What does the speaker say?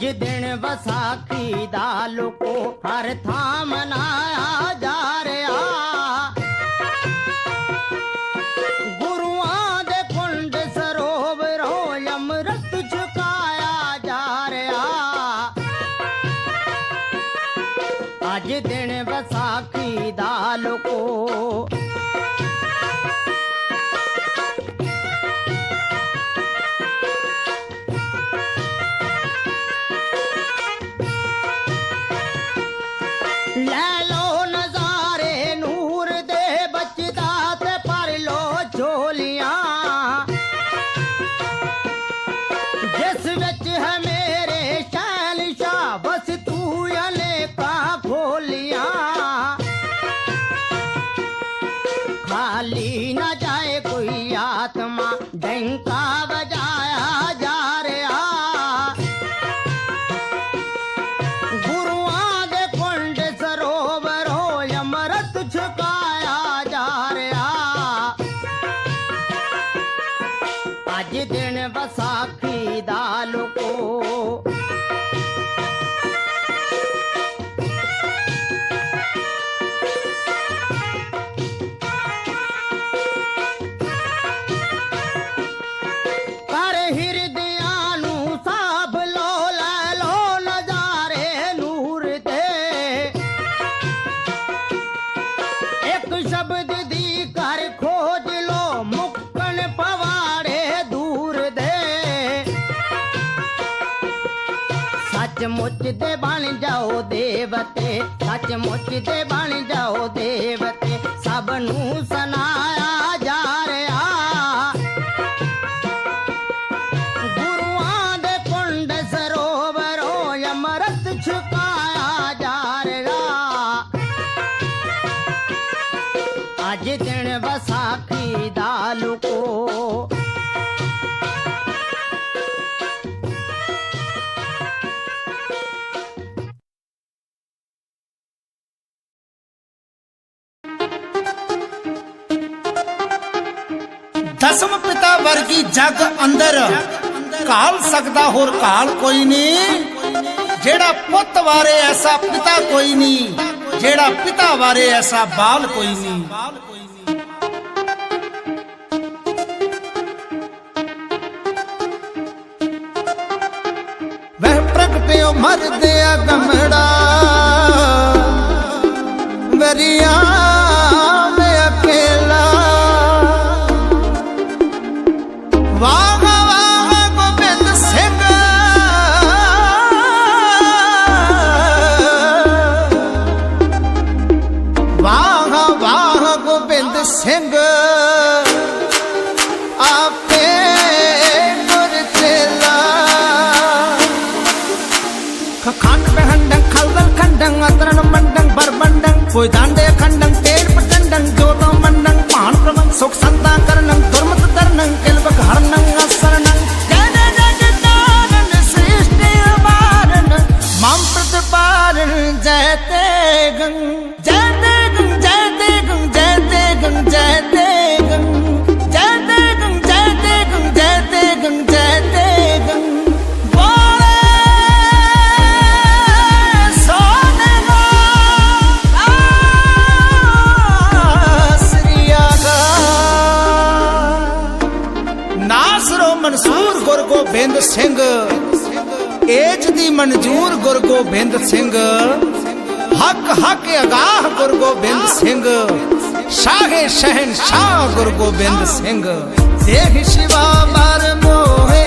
ਅੱਜ ਦਿਨ ਵਸਾਖੀ ਦਾ ਲੋਕੋ ਹਰ ਥਾਂ ਮਨਾਇਆ ਜਾ ਰਿਹਾ। ਗੁਰੂਆਂ ਦੇ ਕੁੰਡ ਸਰੋਵਰੋਂ ਅੰਮ੍ਰਿਤ ਛਕਾਇਆ ਜਾ ਰਿਹਾ। ਅੱਜ ਦਿਨ ਵਸਾਖੀ ਦਾ ਲੋਕੋ बस तू अले का खोलिया खाली न जाए कोई आत्मा डंका बजाया जा रहा गुरुआ के कुंड सरोवरो अमृत छुपाया जा रहा अज दिन बसाखी ਸੱਚਮੁੱਚ ਦੇ ਬਣ ਜਾਓ ਦੇਵਤੇ, ਸੱਚਮੁੱਚ ਦੇ ਬਣ ਜਾਓ ਦੇਵਤੇ, ਸਭ ਨੂੰ ਸੁਨਾਇਆ ਜਾ ਰਿਹਾ। ਗੁਰੂਆਂ ਦੇ ਕੁੰਡ ਸਰੋਵਰੋਂ ਅੰਮ੍ਰਿਤ ਛਕਾਇਆ ਜਾ ਰਿਹਾ। ਅੱਜ ਦਿਨ ਵਸਾਖੀ ਦਾ ਲੁਕੋ ਦਸਮ ਪਿਤਾ ਵਰਗੀ ਜਗ ਅੰਦਰ ਕਾਲ ਸਕਦਾ ਹੋਰ ਕਾਲ ਕੋਈ ਨਹੀਂ। ਜਿਹੜਾ ਪੁੱਤ ਵਾਰੇ ਐਸਾ ਪਿਤਾ ਕੋਈ ਨਹੀਂ, ਜਿਹੜਾ ਪਿਤਾ ਵਾਰੇ ਐਸਾ ਬਾਲ ਕੋਈ ਨਹੀਂ। ਵਹਿ ਪ੍ਰਗਟਿਓ ਮਰਦੇ ਆ ਗਮੜਾ। போய் தாண்டைய கண்டம் தேர்ப்பு கண்டம் ਮਨਸੂਰ ਗੁਰ ਗੋਬਿੰਦ ਸਿੰਘ। ਏਜ ਦੀ ਮਨਜੂਰ ਗੁਰ ਗੋਬਿੰਦ ਸਿੰਘ। ਹੱਕ ਹੱਕ ਅਗਾਹ ਗੁਰ ਗੋਬਿੰਦ ਸਿੰਘ। ਸ਼ਾਹੇ ਸ਼ਹਿਨ ਸ਼ਾਹ ਗੁਰ ਗੋਬਿੰਦ ਸਿੰਘ। ਦੇਖ ਸ਼ਿਵਾ ਮਰ ਮੋਹੇ